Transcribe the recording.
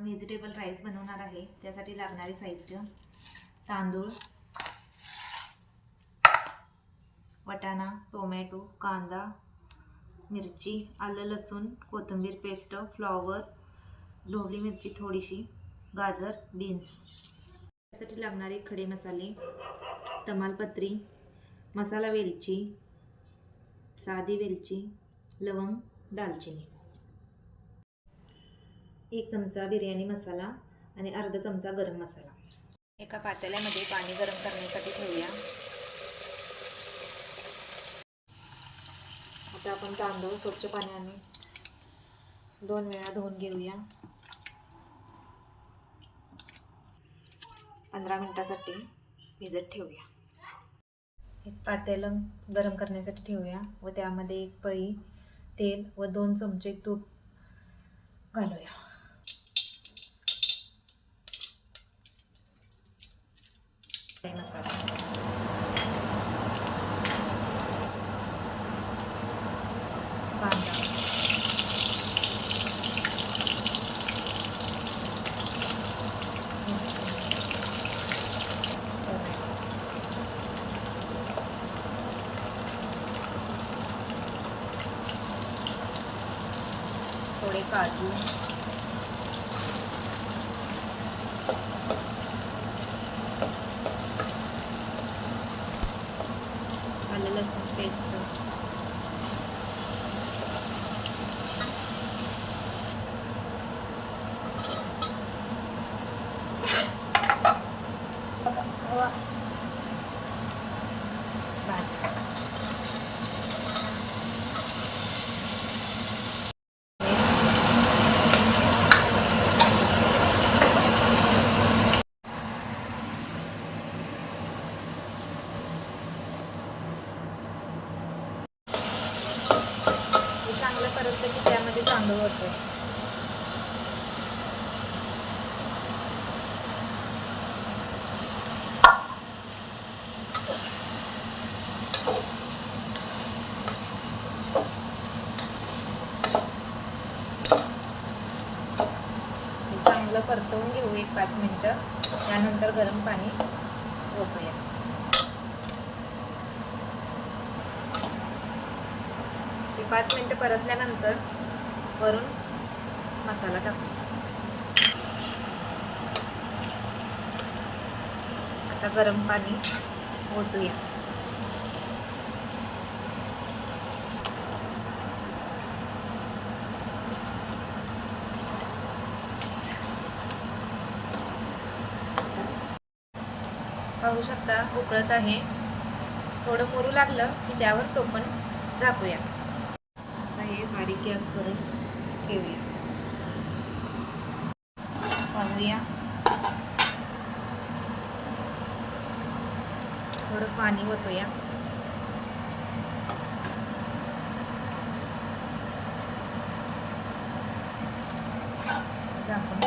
Vegetable rice बनवणार आहे. त्यासाठी लागणारे साहित्य तांदूळ वाटाणा टोमॅटो कांदा मिरची आलं लसूण कोथिंबीर पेस्ट फ्लॉवर ढोबली मिरची थोडीशी गाजर बीन्स. त्यासाठी लागणारे खडे मसाले तमालपत्री मसाला वेलची साधी वेलची लवंग दालचिनी. एक चमचा बिर्याणी मसाला आणि अर्धा चमचा गरम मसाला. एका पातेल्यामध्ये पाणी गरम करण्यासाठी ठेवूया. आता आपण तांदूळ स्वच्छ पाण्याने दोन वेळा धुवून घेऊया. पंधरा मिनटासाठी भिजत ठेवूया. एक पातेलं गरम करण्यासाठी ठेवूया व त्यामध्ये एक पळी तेल व दोन चमचे तूप घालूया. काही मसाला कांदा टोमॅटो थोडे काजू आलं लसूण पेस्ट भात हे चांगलं परतलं की त्यामध्ये तांदूळ होतो. चांगलं परतवून घेऊ एक पाच मिनटं. त्यानंतर गरम पाणी ओतूया. ते पाच मिनटं परतल्यानंतर वरून मसाला टाकू. आता गरम पाणी ओतूया. पाहू शकता उकळत आहे. थोडं मुरू लागलं की त्यावर टोपण झाकूया. हे बारीक गॅस करून ठेवूया. पाहूया. थोडं पाणी होतोया झाकून